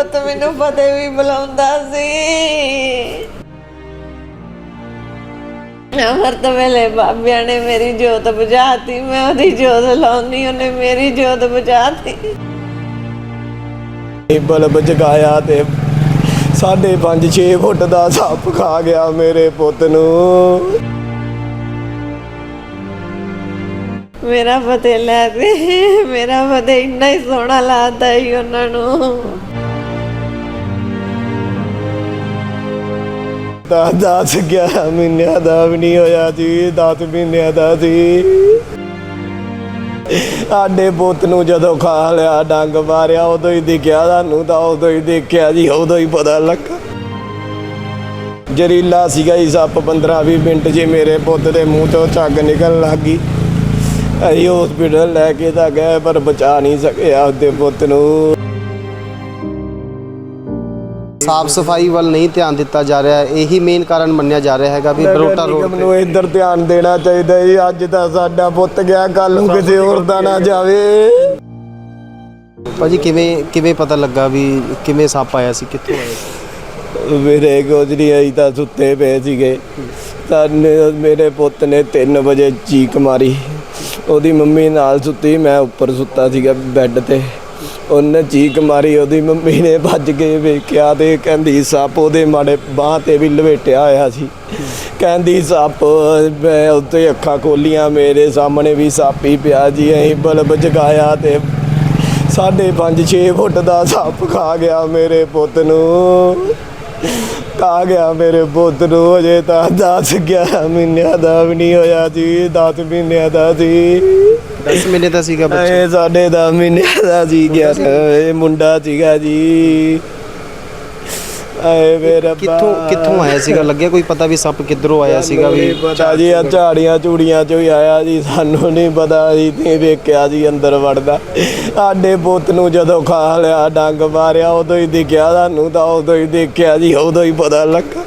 ਪੁੱਤ ਮੈਨੂੰ ਫਤਿਹ ਵੀ ਬੁਲਾਉਂਦਾ ਸੀ। ਅਮਰਤ ਵੇਲੇ ਬਾਬਿਆਂ ਨੇ ਮੇਰੀ ਜੋਤ ਬੁਝਾਤੀ ਮੈਂ ਉਹਦੀ ਜੋਤ ਲਾਉਣੀ ਉਹਨੇ ਮੇਰੀ ਜੋਤ ਬੁਝਾਤੀ। ਇਹ ਬਲਬ ਜਗਾਇਆ ਤੇ ਸਾਢੇ 5 6 ਫੁੱਟ ਦਾ ਸੱਪ ਖਾ ਗਿਆ ਮੇਰੇ ਪੁੱਤ ਨੂੰ। ਮੇਰਾ ਫਤਿਹ ਲੈ ਤੇ ਮੇਰਾ ਫਤਿਹ ਇੰਨਾ ਹੀ ਸੋਹਣਾ ਲੱਗਦਾ ਹੀ ਉਹਨਾਂ ਨੂੰ। ਤਾਂ 10 11 ਮਹੀਨਿਆਂ ਦਾ ਵੀ ਨਹੀਂ ਹੋਇਆ ਜੀ 10 ਮਹੀਨਿਆਂ ਦਾ ਸੀ ਸਾਡੇ ਪੁੱਤ ਨੂੰ ਜਦੋਂ ਖਾ ਲਿਆ, ਡੰਗ ਮਾਰਿਆ, ਉਦੋਂ ਹੀ ਦਿਖਿਆ ਸਾਨੂੰ ਤਾਂ, ਉਦੋਂ ਹੀ ਦੇਖਿਆ ਜੀ, ਉਦੋਂ ਹੀ ਪਤਾ ਲੱਗਾ। ਜ਼ਰੀਲਾ ਸੀਗਾ ਜੀ ਸੱਪ 15 20 ਮਿੰਟ 'ਚ ਮੇਰੇ ਪੁੱਤ ਦੇ ਮੂੰਹ ਤੋਂ ਝੱਗ ਨਿਕਲਣ ਲੱਗ ਗਈ। ਅਸੀਂ ਹਸਪੀਟਲ ਲੈ ਕੇ ਤਾਂ ਗਏ, ਪਰ ਬਚਾ ਨਹੀਂ ਸਕਿਆ ਉਹਦੇ ਪੁੱਤ ਨੂੰ। ਸਾਫ਼ ਸਫ਼ਾਈ ਵੱਲ ਨਹੀਂ ਧਿਆਨ ਦਿੱਤਾ ਜਾ ਰਿਹਾ ਇਹੀ ਮੇਨ ਕਾਰਨ ਮੰਨਿਆ ਜਾ ਰਿਹਾ ਹੈਗਾ ਵੀ ਬਰੋਟਾ ਰੋਡ ਨੂੰ ਇੱਧਰ ਧਿਆਨ ਦੇਣਾ ਚਾਹੀਦਾ ਜੀ ਅੱਜ ਤਾਂ ਸਾਡਾ ਪੁੱਤ ਗਿਆ ਕੱਲ ਨੂੰ ਕਿਸੇ ਹੋਰ ਦਾ ਨਾ ਜਾਵੇ। ਭਾਜੀ ਕਿਵੇਂ ਕਿਵੇਂ ਪਤਾ ਲੱਗਾ ਵੀ ਕਿਵੇਂ ਸੱਪ ਆਇਆ ਸੀ ਕਿੱਥੋਂ ਆਇਆ ਸੀ? ਮੇਰੇ ਗੋਜਰੀ ਆਈ ਤਾਂ ਸੁੱਤੇ ਪਏ ਸੀਗੇ। ਤਾਂ ਮੇਰੇ ਪੁੱਤ ਨੇ 3 ਵਜੇ ਚੀਕ ਮਾਰੀ। ਉਹਦੀ ਮੰਮੀ ਨਾਲ ਸੁੱਤੀ ਮੈਂ ਉੱਪਰ ਸੁੱਤਾ ਸੀਗਾ ਬੈੱਡ ਤੇ। ਉਹਨੇ ਚੀਕ ਮਾਰੀ, ਉਹਦੀ ਮੰਮੀ ਨੇ ਭੱਜ ਕੇ ਵੇਖਿਆ ਤੇ ਕਹਿੰਦੀ, ਸੱਪ ਉਹਦੇ ਮਾੜੇ ਬਾਹ ਤੇ ਵੀ ਲਵੇਟਿਆ ਹੋਇਆ ਸੀ। ਕਹਿੰਦੀ, ਸੱਪ, ਮੈਂ ਉੱਤੇ ਅੱਖਾਂ ਖੋਲੀਆਂ, ਮੇਰੇ ਸਾਹਮਣੇ ਵੀ ਸੱਪ ਹੀ ਪਿਆ ਜੀ, ਅਸੀਂ ਬਲਬ ਜਗਾਇਆ ਤੇ ਸਾਢੇ 5 6 ਫੁੱਟ ਦਾ ਸੱਪ ਖਾ ਗਿਆ ਮੇਰੇ ਪੁੱਤ ਨੂੰ। ਖਾ ਗਿਆ ਮੇਰੇ ਪੁੱਤ ਨੂੰ, ਅਜੇ ਤਾਂ 10 11 ਮਹੀਨਿਆਂ ਦਾ ਵੀ ਨਹੀਂ ਹੋਇਆ ਜੀ 10 ਮਹੀਨਿਆਂ ਦਾ ਸੀ 10 ਮਹੀਨੇ ਦਾ ਸੀਗਾ ਬੱਚਾ। ਇਹ ਸਾਡੇ 10 ਮਹੀਨਿਆਂ ਦਾ ਸੀ ਗਿਆ। ਇਹ ਮੁੰਡਾ ਸੀਗਾ ਜੀ। ਆਏ ਮੇਰਾ ਕਿੱਥੋਂ ਕਿੱਥੋਂ ਆਇਆ ਸੀਗਾ? ਲੱਗਿਆ ਕੋਈ ਪਤਾ ਵੀ ਸੱਪ ਕਿੱਧਰੋਂ ਆਇਆ ਸੀਗਾ ਵੀ ਪਤਾ ਜੀ ਆ ਝਾੜੀਆਂ ਝੂੜੀਆਂ ਚੋਂ ਹੀ ਆਇਆ ਜੀ। ਸਾਨੂੰ ਨਹੀਂ ਪਤਾ ਜੀ ਤੇ ਵੇਖਿਆ ਜੀ ਅੰਦਰ ਵੜਦਾ। ਸਾਡੇ ਪੁੱਤ ਨੂੰ ਜਦੋਂ ਖਾ ਲਿਆ ਡੰਗ ਮਾਰਿਆ ਉਦੋਂ ਹੀ ਦਿਖਿਆ ਸਾਨੂੰ ਤਾਂ ਉਦੋਂ ਹੀ ਦੇਖਿਆ ਜੀ ਉਦੋਂ ਹੀ ਪਤਾ ਲੱਗਾ।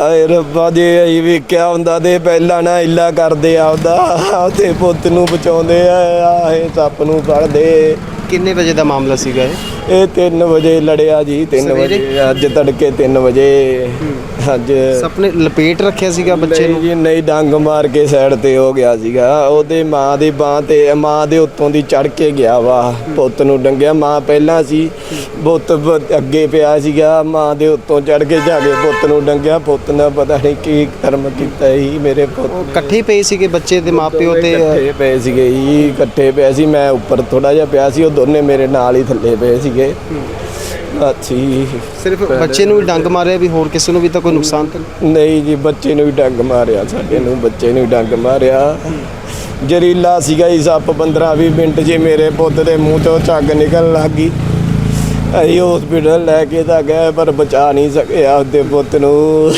ਆਏ ਰੱਬਾ ਜੇ ਅਸੀਂ ਵੇਖਿਆ ਹੁੰਦਾ ਤੇ ਪਹਿਲਾਂ ਨਾ ਇੱਲਾ ਕਰਦੇ ਆਪਦਾ। ਆਪਦੇ ਪੁੱਤ ਨੂੰ ਬਚਾਉਂਦੇ ਆ ਆਏ ਸੱਪ ਨੂੰ ਫੜਦੇ। ਕਿੰਨੇ ਵਜੇ ਦਾ ਮਾਮਲਾ ਸੀਗਾ ਇਹ? ਇਹ 3 ਵਜੇ ਲੜਿਆ ਜੀ 3 ਸਵੇਰੇ? ਵਜੇ ਅੱਜ ਤੜਕੇ 3 ਵਜੇ। ਅੱਜ ਸੱਪ ਨੇ ਲਪੇਟ ਰੱਖਿਆ ਸੀਗਾ ਬੱਚੇ ਨਹੀਂ ਨੂੰ? ਜੀ ਨਹੀਂ ਡੰਗ ਮਾਰ ਕੇ ਸਾਈਡ ਤੇ ਹੋ ਗਿਆ ਸੀਗਾ। ਉਹਦੇ ਮਾਂ ਦੀ ਬਾਹ ਤੇ ਮਾਂ ਦੇ ਉੱਤੋਂ ਦੀ ਚੜ ਕੇ ਗਿਆ ਵਾ। ਪੁੱਤ ਨੂੰ ਡੰਗਿਆ। ਮਾਂ ਪਹਿਲਾਂ ਸੀ ਪੁੱਤ ਬ- ਅੱਗੇ ਪਿਆ ਸੀਗਾ। ਮਾਂ ਦੇ ਉੱਤੋਂ ਚੜ ਕੇ ਜਾ ਕੇ ਪੁੱਤ ਨੂੰ ਡੰਗਿਆ। ਪੁੱਤ ਨੇ ਪਤਾ ਨਹੀਂ ਕੀ ਕਰਮ ਕੀਤਾ ਸੀ ਮੇਰੇ ਪੁੱਤ ਉਹ ਇਕੱਠੇ ਹੀ ਪਏ ਸੀਗੇ ਬੱਚੇ ਦੇ ਮਾਪਿਓ ਤੇ? ਇਕੱਠੇ ਪਏ ਸੀਗੇ ਜੀ। ਇਕੱਠੇ ਪਏ ਸੀ। ਮੈਂ ਉੱਪਰ ਥੋੜਾ ਜਿਹਾ ਪਿਆ ਸੀ। ਉਹ ਦੋਨੇ ਮੇਰੇ ਨਾਲ ਹੀ ਥੱਲੇ ਪਏ ਸੀਗੇ। ਅੱਛੀ ਸਿਰਫ ਬੱਚੇ ਨੂੰ ਹੀ ਡੰਗ ਮਾਰਿਆ ਵੀ ਹੋਰ ਕਿਸੇ ਨੂੰ ਵੀ ਤਾਂ ਕੋਈ ਨੁਕਸਾਨ ਤਾਂ ਨਹੀਂ? ਜੀ ਬੱਚੇ ਨੂੰ ਵੀ ਡੰਗ ਮਾਰਿਆ ਸਾਡੇ ਨੂੰ ਬੱਚੇ ਨੂੰ ਵੀ ਡੰਗ ਮਾਰਿਆ। ਜ਼ਰੀਲਾ ਸੀਗਾ ਜੀ ਸੱਪ 15 20 ਮਿੰਟ ਹੀ ਮੇਰੇ ਪੁੱਤ ਦੇ ਮੂੰਹ ਤੋਂ ਝੱਗ ਨਿਕਲਣ ਲੱਗ ਅਸੀਂ ਹਸਪੀਟਲ ਲੈ ਕੇ ਤਾਂ ਗਏ ਪਰ ਬਚਾ ਨਹੀਂ ਸਕਿਆ ਉਹਦੇ ਪੁੱਤ ਨੂੰ।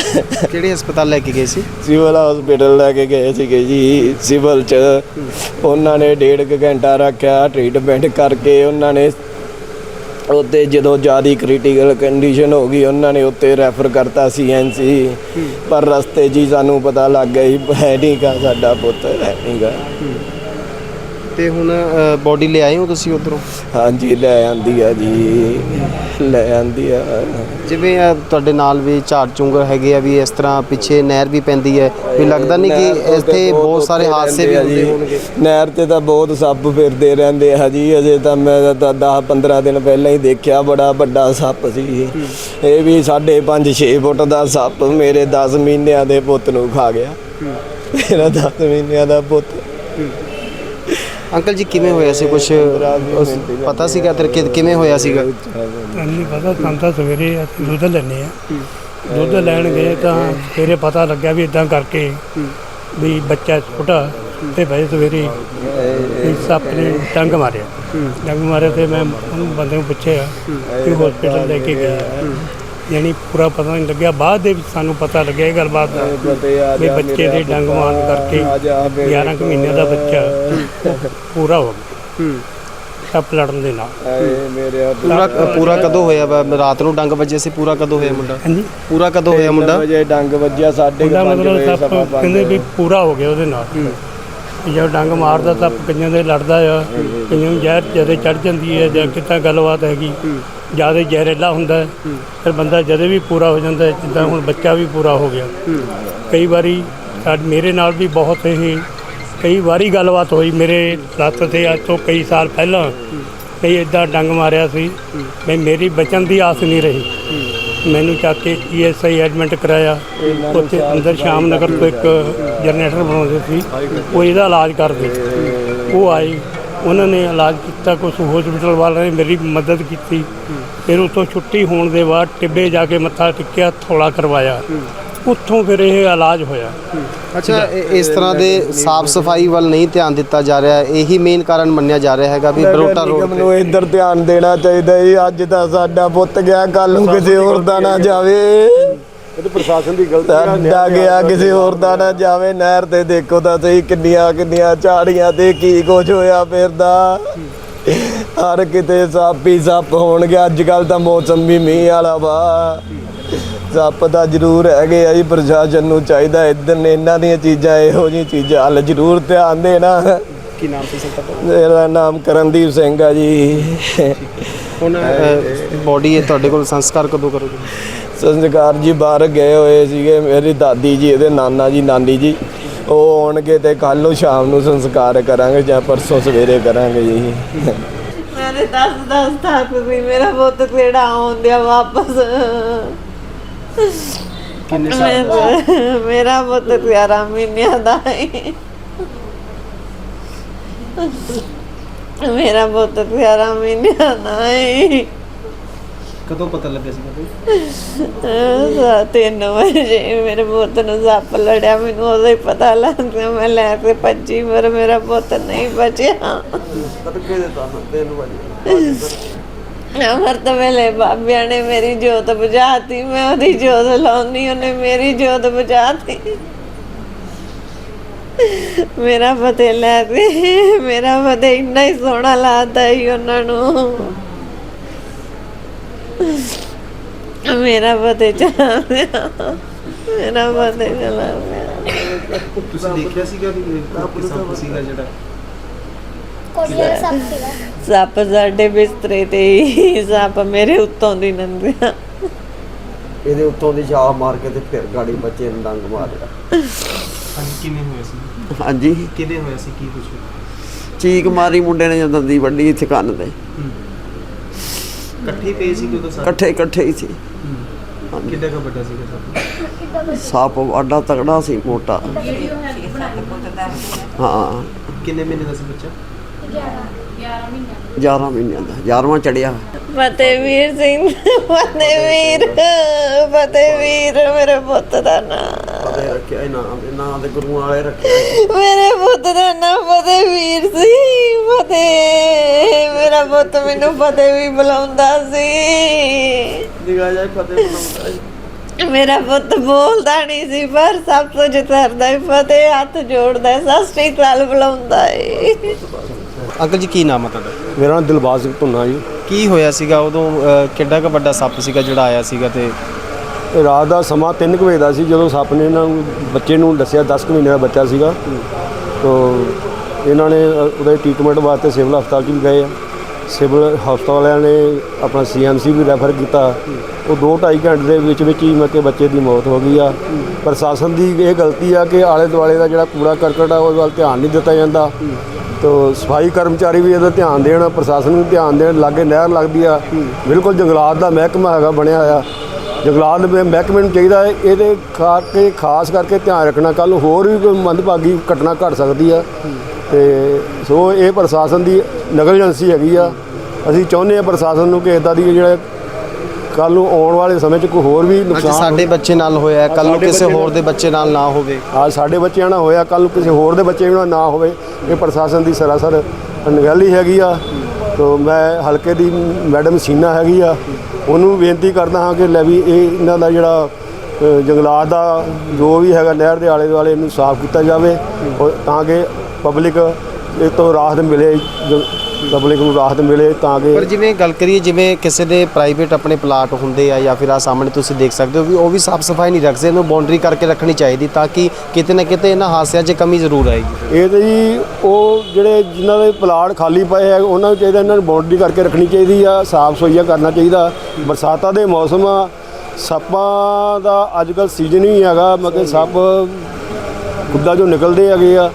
ਕਿਹੜੇ ਹਸਪਤਾਲ ਲੈ ਕੇ ਗਏ ਸੀ? ਸਿਵਲ ਹਸਪੀਟਲ ਲੈ ਕੇ ਗਏ ਸੀਗੇ ਜੀ ਸਿਵਲ 'ਚ। ਉਹਨਾਂ ਨੇ ਡੇਢ ਕੁ ਘੰਟਾ ਰੱਖਿਆ ਟ੍ਰੀਟਮੈਂਟ ਕਰਕੇ ਉਹਨਾਂ ਨੇ ਉੱਤੇ ਜਦੋਂ ਜ਼ਿਆਦਾ ਕ੍ਰਿਟੀਕਲ ਕੰਡੀਸ਼ਨ ਹੋ ਗਈ ਉਹਨਾਂ ਨੇ ਉੱਤੇ ਰੈਫਰ ਕਰਤਾ ਸੀਐਨਸੀ ਪਰ ਰਸਤੇ 'ਚ ਹੀ ਸਾਨੂੰ ਪਤਾ ਲੱਗ ਗਿਆ ਹੈ ਨਹੀਂ ਗਾ ਸਾਡਾ ਪੁੱਤ ਹੈ ਨਹੀਂ ਗਾ। ਤੇ ਹੁਣ ਬੋਡੀ ਲੈ ਆਏ ਹੋ ਤੁਸੀਂ ਉਧਰੋਂ? ਹਾਂਜੀ ਲੈ ਆਂਦੀ ਆ ਜੀ। ਲੈ ਆਂਦੀ ਆ। ਜਿਵੇਂ ਅ, ਤੁਹਾਡੇ ਨਾਲ ਵੀ ਝਾੜ ਚੁੰਗਰ ਹੈਗੇ ਆ ਵੀ ਇਸ ਤਰ੍ਹਾਂ ਪਿੱਛੇ ਨਹਿਰ ਵੀ ਪੈਂਦੀ ਹੈ। ਵੀ ਲੱਗਦਾ ਨਹੀਂ ਕਿ ਇੱਥੇ ਬਹੁਤ ਸਾਰੇ ਹਾਦਸੇ ਵੀ ਹੁੰਦੇ ਆ ਹੋਣਗੇ। ਨਹਿਰ ਤੇ ਤਾਂ ਬਹੁਤ ਸੱਪ ਫਿਰਦੇ ਰਹਿੰਦੇ ਆ ਜੀ। ਅਜੇ ਤਾਂ ਮੈਂ ਤਾਂ 10 15 ਦਿਨ ਪਹਿਲਾਂ ਹੀ ਦੇਖਿਆ ਬੜਾ ਵੱਡਾ ਸੱਪ ਸੀ ਇਹ ਵੀ 5.5 6 ਫੁੱਟ ਦਾ ਸੱਪ ਮੇਰੇ 10 ਮਹੀਨਿਆਂ ਦੇ ਪੁੱਤ ਨੂੰ ਖਾ ਗਿਆ। ਮੇਰਾ 10 ਮਹੀਨਿਆਂ ਦਾ ਪੁੱਤ। ਅੰਕਲ ਜੀ ਕਿਵੇਂ ਹੋਇਆ ਸੀ ਕੁਝ ਪਤਾ ਸੀਗਾ ਤੇਰੇ ਕਿ- ਕਿਵੇਂ ਹੋਇਆ ਸੀਗਾ? ਨਹੀਂ ਪਤਾ ਸਾਨੂੰ ਤਾਂ ਸਵੇਰੇ ਅਸੀਂ ਦੁੱਧ ਲੈਣੇ ਆ ਦੁੱਧ ਲੈਣ ਗਏ ਤਾਂ ਸਵੇਰੇ ਪਤਾ ਲੱਗਿਆ ਵੀ ਇਦਾਂ ਕਰਕੇ ਵੀ ਬੱਚਾ ਛੋਟਾ ਤੇ ਭਾਈ ਸਵੇਰੇ ਵੀ ਸੱਪ ਨੇ ਡੰਗ ਮਾਰਿਆ। ਡੰਗ ਮਾਰਿਆ ਤੇ ਮੈਂ ਉਹਨੂੰ ਬੰਦੇ ਨੂੰ ਪੁੱਛਿਆ ਕਿ ਹਸਪੀਟਲ ਲੈ ਕੇ ਗਿਆ ਯਾਨੀ ਪੂਰਾ ਪਤਾ ਨਹੀਂ ਲੱਗਿਆ। ਬਾਅਦ ਦੇ ਵਿੱਚ ਸਾਨੂੰ ਪਤਾ ਲੱਗਿਆ ਇਹ ਗੱਲਬਾਤ ਦਾ ਵੀ ਬੱਚੇ ਦੇ ਡੰਗ ਮਾਰਨ ਕਰਕੇ 11 ਕੁ ਮਹੀਨਿਆਂ ਦਾ ਬੱਚਾ ਪੂਰਾ ਹੋ ਗਿਆ। ਸੱਪ ਲੜਨ ਦੇ ਨਾਲ। ਮੇਰੇ ਪੂਰਾ ਪੂਰਾ ਕਦੋਂ ਹੋਇਆ ਵਾ? ਰਾਤ ਨੂੰ ਡੰਗ ਵੱਜੇ ਸੀ ਪੂਰਾ ਕਦੋਂ ਹੋਇਆ ਮੁੰਡਾ? ਹਾਂਜੀ। ਪੂਰਾ ਕਦੋਂ ਹੋਇਆ ਮੁੰਡਾ? ਵਜੇ ਡੰਗ ਵੱਜਿਆ ਸਾਡੇ ਉਹਦਾ ਮਤਲਬ ਸੱਪ ਕਹਿੰਦੇ ਵੀ ਪੂਰਾ ਹੋ ਗਿਆ ਉਹਦੇ ਨਾਲ। ਜਦੋਂ ਡੰਗ ਮਾਰਦਾ ਸੱਪ ਕਈਆਂ ਦੇ ਲੜਦਾ ਆ। ਕਈਆਂ ਨੂੰ ਜ਼ਹਿਰ ਜਦੋਂ ਚੜ ਜਾਂਦੀ ਹੈ ਜਾਂ ਕਿਤਾ ਗੱਲਬਾਤ ਹੈਗੀ। ਜ਼ਿਆਦਾ ਜ਼ਹਿਰੀਲਾ ਹੁੰਦਾ ਹੈ ਫਿਰ ਬੰਦਾ ਜਦੇ ਵੀ ਪੂਰਾ ਹੋ ਜਾਂਦਾ ਹੈ ਜਿੱਦਾਂ ਹੁਣ ਬੱਚਾ ਵੀ ਪੂਰਾ ਹੋ ਗਿਆ। ਕਈ ਵਾਰੀ ਸਾਡ ਮੇਰੇ ਨਾਲ ਵੀ ਬਹੁਤ ਇਹ ਕਈ ਵਾਰੀ ਗੱਲਬਾਤ ਹੋਈ ਮੇਰੇ ਲੱਤ ਤੇ ਅੱਜ ਤੋਂ ਕਈ ਸਾਲ ਪਹਿਲਾਂ। ਕਈ ਇਦਾਂ ਡੰਗ ਮਾਰਿਆ ਸੀ ਮੈਂ ਮੇਰੀ ਬਚਨ ਦੀ ਆਸ ਨਹੀਂ ਰਹੀ। ਮੈਨੂੰ ਚੱਕ ਕੇ ਈਐਸਆਈ ਐਡਮਿਟ ਕਰਾਇਆ। ਉੱਥੇ ਅੰਦਰ ਸ਼ਾਮ ਨਗਰ ਤੋਂ ਇੱਕ ਜਨਰੇਟਰ ਬਣਾਉਂਦੇ ਸੀ। ਉਹ ਇਹਦਾ ਇਲਾਜ ਕਰਦੇ ਉਹ ਆਏ। ਉਹਨਾਂ ਨੇ ਇਲਾਜ ਕੀਤਾ ਕੁਝ ਹਸਪੀਟਲ ਵਾਲਿਆਂ ਨੇ ਮੇਰੀ ਮਦਦ ਕੀਤੀ। ਫਿਰ ਉੱਥੋਂ ਛੁੱਟੀ ਹੋਣ ਦੇ ਬਾਅਦ ਟਿੱਬੇ ਜਾ ਕੇ ਮੱਥਾ ਟੇਕਿਆ ਥੋੜਾ ਕਰਵਾਇਆ। ਉੱਥੋਂ ਫਿਰ ਇਹ ਇਲਾਜ ਹੋਇਆ। ਅੱਛਾ ਇਸ ਤਰ੍ਹਾਂ ਦੇ ਸਾਫ਼ ਸਫ਼ਾਈ ਵੱਲ ਨਹੀਂ ਧਿਆਨ ਦਿੱਤਾ ਜਾ ਰਿਹਾ। ਇਹੀ ਮੇਨ ਕਾਰਨ ਮੰਨਿਆ ਜਾ ਰਿਹਾ ਹੈਗਾ ਵੀ ਬਰੋਟਾ ਰੋਡ ਤੇ। ਨੂੰ ਇੱਧਰ ਧਿਆਨ ਦੇਣਾ ਚਾਹੀਦਾ ਜੀ। ਅੱਜ ਤਾਂ ਸਾਡਾ ਪੁੱਤ ਗਿਆ ਕੱਲ ਨੂੰ ਕਿਸੇ ਹੋਰ ਦਾ ਨਾ ਜਾਵੇ। ਇਹ ਤਾਂ ਪ੍ਰਸ਼ਾਸਨ ਦੀ ਗਲਤੀ ਆ ਸਾਡਾ ਗਿਆ ਕਿਸੇ ਹੋਰ ਦਾ ਨਾ ਜਾਵੇ ਨਹਿਰ ਤੇ ਦੇਖੋ ਤਾਂ ਸਹੀ ਕਿੰਨੀਆਂ ਕਿੰਨੀਆਂ ਝਾੜੀਆਂ ਤੇ ਕੀ ਕੁਝ ਹੋਇਆ ਫਿਰਦਾ। ਹਰ ਕਿਤੇ ਸੱਪ ਹੀ ਸੱਪ ਹੋਣਗੇ ਅੱਜ ਕੱਲ ਤਾਂ ਮੌਸਮ ਵੀ ਮੀਂਹ ਵਾਲਾ ਵਾ। ਸੱਪ ਤਾਂ ਜ਼ਰੂਰ ਹੈਗੇ ਆ ਜੀ ਪ੍ਰਸ਼ਾਸਨ ਨੂੰ ਚਾਹੀਦਾ ਨੇ ਇਹਨਾਂ ਦੀਆਂ ਚੀਜ਼ਾਂ ਇਹੋ ਜਿਹੀਆਂ ਚੀਜ਼ਾਂ ਵੱਲ ਜ਼ਰੂਰ ਧਿਆਨ ਦੇਣਾ। ਕੀ ਨਾਮ ਸੀ ਸਰ ਤੁਹਾਡਾ? ਮੇਰਾ ਨਾਮ ਕਰਨਦੀਪ ਸਿੰਘ ਆ ਜੀ। ਹੁਣ ਬੋਡੀ ਹੈ? ਤੁਹਾਡੇ ਕੋਲ ਸੰਸਕਾਰ ਕਦੋਂ ਕਰੋਗੇ? ਸੰਸਕਾਰ ਜੀ ਬਾਹਰ ਗਏ ਹੋਏ ਸੀਗੇ ਮੇਰੀ ਦਾਦੀ ਜੀ ਇਹਦੇ ਨਾਨਾ ਜੀ ਨਾਨੀ ਜੀ। ਉਹ ਆਉਣਗੇ ਤੇ ਕੱਲ ਨੂੰ ਸ਼ਾਮ ਨੂੰ ਸੰਸਕਾਰ ਕਰਾਂਗੇ ਜਾਂ ਪਰਸੋਂ ਸਵੇਰੇ ਕਰਾਂਗੇ ਜੀ। ਮੇਰੇ 10 10 ਤੱਕ ਸੀ ਮੇਰਾ ਪੁੱਤ ਕਿਹੜਾ ਆਉਂਦਿਆ ਵਾਪਸ। ਕਿੰਨੇ ਮੇਰਾ- ਮੇਰਾ ਪੁੱਤ 11 ਮਹੀਨਿਆਂ ਦਾ ਹੈ ਮੇਰਾ ਪੁੱਤ 11 ਮਹੀਨਿਆਂ ਦਾ ਹੈ ਕਦੋਂ ਪਤਾ ਲੱਗਿਆ ਸੀ ਅਹ ਤਿੰਨ ਵਜੇ ਮੇਰੇ ਪੁੱਤ ਨੂੰ ਸੱਪ ਲੜਿਆ ਮੈਨੂੰ ਉਦੋਂ ਹੀ ਪਤਾ ਲੱਗ ਗਿਆ ਮੈਂ ਲੈ ਕੇ ਭੱਜੀ ਪਰ ਮੇਰਾ ਪੁੱਤ ਨਹੀਂ ਬਚਿਆ। ਅਮਰਤ ਵੇਲੇ ਬਾਬਿਆਂ ਨੇ ਮੇਰੀ ਜੋਤ ਬੁਝਾਤੀ ਮੈਂ ਉਹਦੀ ਜੋਤ ਲਾਉਣੀ ਉਹਨੇ ਮੇਰੀ ਜੋਤ ਬੁਝਾਤੀ। ਮੇਰਾ ਫਤਿਹ ਲੈ ਕੇ ਮੇਰਾ ਫਤਿਹ ਇੰਨਾ ਹੀ ਸੋਹਣਾ ਲੱਗਦਾ ਹੀ ਉਹਨਾਂ ਨੂੰ। ਮੇਰਾ ਫਤਿਹ ਚਲਾ ਮੇਰਾ ਫਤਿਹ ਚਲਾ ਤੁਸੀਂ ਦੇਖਿਆ ਸੀਗਾ ਵੀ ਸੱਪ ਸੀਗਾ ਜਿਹੜਾ? ਕੋਟਲੇ ਸਭ ਸੀਗਾ। ਸੱਪ ਸਾਡੇ ਬਿਸਤਰੇ ਤੇ ਹੀ ਸੱਪ ਮੇਰੇ ਉੱਤੋਂ ਦੀ ਲੰਘਿਆ ਇਹਦੇ ਉੱਤੋਂ ਦੀ ਛਾਪ ਮਾਰ ਕੇ ਤੇ ਫਿਰ ਗਾੜੀ ਬੱਚੇ ਨੂੰ ਡੰਗ ਮਾਰਿਆ। ਹਾਂਜੀ ਕਿਵੇਂ ਹੋਇਆ ਸੀ? ਹਾਂਜੀ। ਕਿਵੇਂ ਹੋਇਆ ਸੀ? ਕੀ ਕੁਝ ਚੀਕ ਮਾਰੀ ਮੁੰਡੇ ਨੇ ਜਦੋਂ ਦੰਦੀ ਵੱਡੀ ਇੱਥੇ ਕੰਨ ਤੇ। ਇਕੱਠੇ ਪਏ ਸੀ ਉਦੋਂ ਸਾਰੇ ਇਕੱਠੇ ਇਕੱਠੇ ਹੀ ਸੀ। ਕਿੰਨਾ ਕੁ ਵੱਡਾ ਸੀਗਾ ਸੱਪ? ਸੱਪ ਆਡਾ ਤਗੜਾ ਸੀ ਮੋਟਾ। ਹਾਂ। ਕਿੰਨੇ ਮਹੀਨੇ ਦਾ ਸੀ ਬੱਚਾ? 11 ਮਹੀਨਿਆਂ ਦਾ। 11ਵਾਂ ਚੜਿਆ। ਫਤਿਹਵੀਰ ਸਿੰਘ ਫਤਿਹਵੀਰ ਫਤਿਹਵੀਰ ਮੇਰੇ ਪੁੱਤ ਦਾ ਨਾਮ ਪਤੇ ਰੱਖਿਆ ਇਨਾਮ ਇਹਨਾਂ ਦੇ ਗੁਰੂਆਂ ਵਾਲੇ ਰੱਖਿਆ। ਮੇਰੇ ਪੁੱਤ ਦਾ ਨਾਮ ਫਤਿਹਵੀਰ ਸੀ ਫਤਿਹ। ਮੇਰਾ ਪੁੱਤ ਮੈਨੂੰ ਫਤਿਹ ਵੀ ਬੁਲਾਉਂਦਾ ਸੀ। ਨਿਗਾਹ ਫਤਿਹ। ਮੇਰਾ ਪੁੱਤ ਬੋਲਦਾ ਨਹੀਂ ਸੀ ਪਰ ਸਭ ਕੁਝ ਕਰਦਾ ਹੈ ਫਤਿਹ ਹੱਥ ਜੋੜਦਾ ਹੈ ਸਤਿ ਸ੍ਰੀ ਅਕਾਲ ਬੁਲਾਉਂਦਾ ਹੈ ਅੰਕਲ ਜੀ ਕੀ ਨਾਮ ਹੈ ਤੁਹਾਡਾ? ਮੇਰਾ ਨਾਮ ਦਿਲਬਾਗ ਸਿੰਘ ਧੁੰਨਾ ਜੀ। ਕੀ ਹੋਇਆ ਸੀਗਾ ਉਦੋਂ ਅਹ, ਕਿੱਡਾ ਕੁ ਵੱਡਾ ਸੱਪ ਸੀਗਾ ਜਿਹੜਾ ਆਇਆ ਸੀਗਾ ਤੇ ਰਾਤ ਦਾ ਸਮਾਂ 3 ਵਜੇ ਦਾ ਸੀ, ਜਦੋਂ ਸੱਪ ਨੇ ਇਹਨਾਂ ਨੂੰ, ਬੱਚੇ ਨੂੰ ਦੱਸਿਆ 10 ਕੁ ਮਹੀਨੇ ਦਾ ਬੱਚਾ ਸੀਗਾ। ਤੋ ਇਹਨਾਂ ਨੇ ਉਹਦੇ ਟ੍ਰੀਟਮੈਂਟ ਵਾਸਤੇ ਸਿਵਲ ਹਸਪਤਾਲ 'ਚ ਵੀ ਗਏ ਆ। ਸਿਵਲ ਹਸਪਤਾਲ ਵਾਲਿਆਂ ਨੇ ਆਪਣਾ ਸੀਐਮਸੀ ਵੀ ਰੈਫਰ ਕੀਤਾ। ਉਹ 2.5 ਘੰਟੇ ਦੇ ਵਿੱਚ ਵਿੱਚ ਹੀ ਮਤਲਬ ਕਿ ਬੱਚੇ ਦੀ ਮੌਤ ਹੋ ਗਈ ਆ। ਪ੍ਰਸ਼ਾਸਨ ਦੀ ਇਹ ਗਲਤੀ ਆ ਕਿ ਆਲੇ ਦੁਆਲੇ ਦਾ ਜਿਹੜਾ ਕੂੜਾ ਕਰਕਟ ਆ, ਉਹਦੇ ਵੱਲ ਧਿਆਨ ਨਹੀਂ ਦਿੱਤਾ ਜਾਂਦਾ। ਤੋ ਸਫ਼ਾਈ ਕਰਮਚਾਰੀ ਵੀ ਇਹਦਾ ਧਿਆਨ ਦੇਣ, ਪ੍ਰਸ਼ਾਸਨ ਵੀ ਧਿਆਨ ਦੇਣ, ਲਾਗੇ ਨਹਿਰ ਲੱਗਦੀ ਆ। ਬਿਲਕੁਲ ਜੰਗਲਾਤ ਦਾ ਮਹਿਕਮਾ ਹੈਗਾ, ਬਣਿਆ ਹੋਇਆ। ਜੰਗਲਾਤ ਦੇ ਮਹਿਕਮੇ ਨੂੰ ਚਾਹੀਦਾ ਹੈ। ਇਹਦੇ ਕਰਕੇ ਖਾਸ ਕਰਕੇ ਧਿਆਨ ਰੱਖਣਾ ਕੱਲ ਹੋਰ ਵੀ ਕੋਈ ਮੰਦਭਾਗੀ ਘਟਨਾ ਘਟ ਸਕਦੀ ਆ ਤੇ ਸੋ ਇਹ ਪ੍ਰਸ਼ਾਸਨ ਦੀ ਨਗਲੀਜੈਂਸੀ ਹੈਗੀ ਆ। ਅਸੀਂ ਚਾਹੁੰਦੇ ਆ ਪ੍ਰਸ਼ਾਸਨ ਨੂੰ ਕਿ ਇਦਾਂ ਦੀ ਜਿਹੜਾ ਕੱਲ ਨੂੰ ਆਉਣ ਵਾਲੇ ਸਮੇਂ 'ਚ ਕੋਈ ਹੋਰ ਵੀ ਨੁਕਸਾਨ ਸਾਡੇ ਬੱਚੇ ਨਾਲ ਹੋਇਆ ਕੱਲ ਨੂੰ ਕਿਸੇ ਹੋਰ ਦੇ ਬੱਚੇ ਨਾਲ ਨਾ ਹੋਵੇ। ਅੱਜ ਸਾਡੇ ਬੱਚਿਆਂ ਨਾਲ ਹੋਇਆ ਕੱਲ ਨੂੰ ਕਿਸੇ ਹੋਰ ਦੇ ਬੱਚੇ ਨਾਲ ਨਾ ਹੋਵੇ ਇਹ ਪ੍ਰਸ਼ਾਸਨ ਦੀ ਸਰਾਸਰ ਨਿਗਰਾਨੀ ਹੈਗੀ ਆ। ਤੋ ਮੈਂ ਹਲਕੇ ਦੀ ਮੈਡਮ ਸੀਨਾ ਹੈਗੀ ਆ, ਉਹਨੂੰ ਬੇਨਤੀ ਕਰਦਾ ਹਾਂ ਕਿ ਲੈ ਵੀ ਇਹ ਇਹਨਾਂ ਦਾ ਜਿਹੜਾ ਜੰਗਲਾਤ ਦਾ ਜੋ ਵੀ ਹੈਗਾ ਨਹਿਰ ਦੇ ਆਲੇ ਦੁਆਲੇ ਇਹਨੂੰ ਸਾਫ਼ ਕੀਤਾ ਜਾਵੇ ਔਰ ਤਾਂ ਕਿ ਪਬਲਿਕ ਇਹ ਤੋਂ ਰਾਹਤ ਮਿਲੇ ਪਬਲਿਕ ਨੂੰ ਰਾਹਤ ਮਿਲੇ ਤਾਂ ਕਿ ਪਰ ਜਿਵੇਂ ਗੱਲ ਕਰੀਏ ਜਿਵੇਂ ਕਿਸੇ ਦੇ ਪ੍ਰਾਈਵੇਟ ਆਪਣੇ ਪਲਾਟ ਹੁੰਦੇ ਆ ਜਾਂ ਫਿਰ ਆ ਸਾਹਮਣੇ ਤੁਸੀਂ ਦੇਖ ਸਕਦੇ ਹੋ ਵੀ ਉਹ ਵੀ ਸਾਫ਼ ਸਫ਼ਾਈ ਨਹੀਂ ਰੱਖਦੇ ਇਹਨੂੰ ਬਾਉਂਡਰੀ ਕਰਕੇ ਰੱਖਣੀ ਚਾਹੀਦੀ ਤਾਂ ਕਿ ਕਿਤੇ ਨਾ ਕਿਤੇ ਇਹਨਾਂ ਹਾਸਿਆਂ 'ਚ ਕਮੀ ਜ਼ਰੂਰ ਆਏਗੀ। ਇਹ ਤੇ ਜੀ ਉਹ ਜਿਹੜੇ ਜਿਨ੍ਹਾਂ ਦੇ ਪਲਾਟ ਖਾਲੀ ਪਏ ਆ ਉਹਨਾਂ ਨੂੰ ਚਾਹੀਦਾ ਇਹਨਾਂ ਨੂੰ ਬਾਉਂਡਰੀ ਕਰਕੇ ਰੱਖਣੀ ਚਾਹੀਦੀ ਆ ਸਾਫ਼ ਸੁਈਆ ਕਰਨਾ ਚਾਹੀਦਾ। ਬਰਸਾਤਾਂ ਦੇ ਮੌਸਮ ਆ ਸੱਪਾਂ ਦਾ ਅੱਜ ਕੱਲ ਸੀਜ਼ਨ ਹੀ ਹੈਗਾ ਮਤਲਬ ਸੱਪ ਖੁੱਦਾ ਜੋ ਨਿਕਲਦੇ ਹੈਗੇ ਆ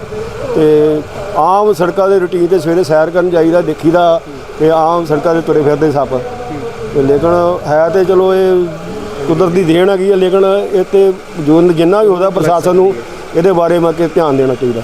ਤੇ ਆਮ ਸੜਕਾਂ ਦੇ ਰੁਟੀਨ ਤੇ ਸਵੇਰੇ ਸੈਰ ਕਰਨ ਜਾਈਦਾ, ਦੇਖੀਦਾ ਤੇ ਆਮ ਸੜਕਾਂ ਤੇ ਤੁਰੇ ਫਿਰਦੇ ਸੱਪ। ਤੇ ਲੇਕਿਨ ਹੈ ਤੇ ਚਲੋ ਇਹ ਕੁਦਰਤੀ ਦੇਣ ਹੈਗੀ ਹੈ ਲੇਕਿਨ ਇਹ ਤੇ ਜੋ ਜਿੰਨਾ ਵੀ ਉਹਦਾ ਪ੍ਰਸ਼ਾਸਨ ਨੂੰ, ਇਹਦੇ ਬਾਰੇ ਮੈਂ ਕਿ ਧਿਆਨ ਦੇਣਾ ਚਾਹੀਦਾ।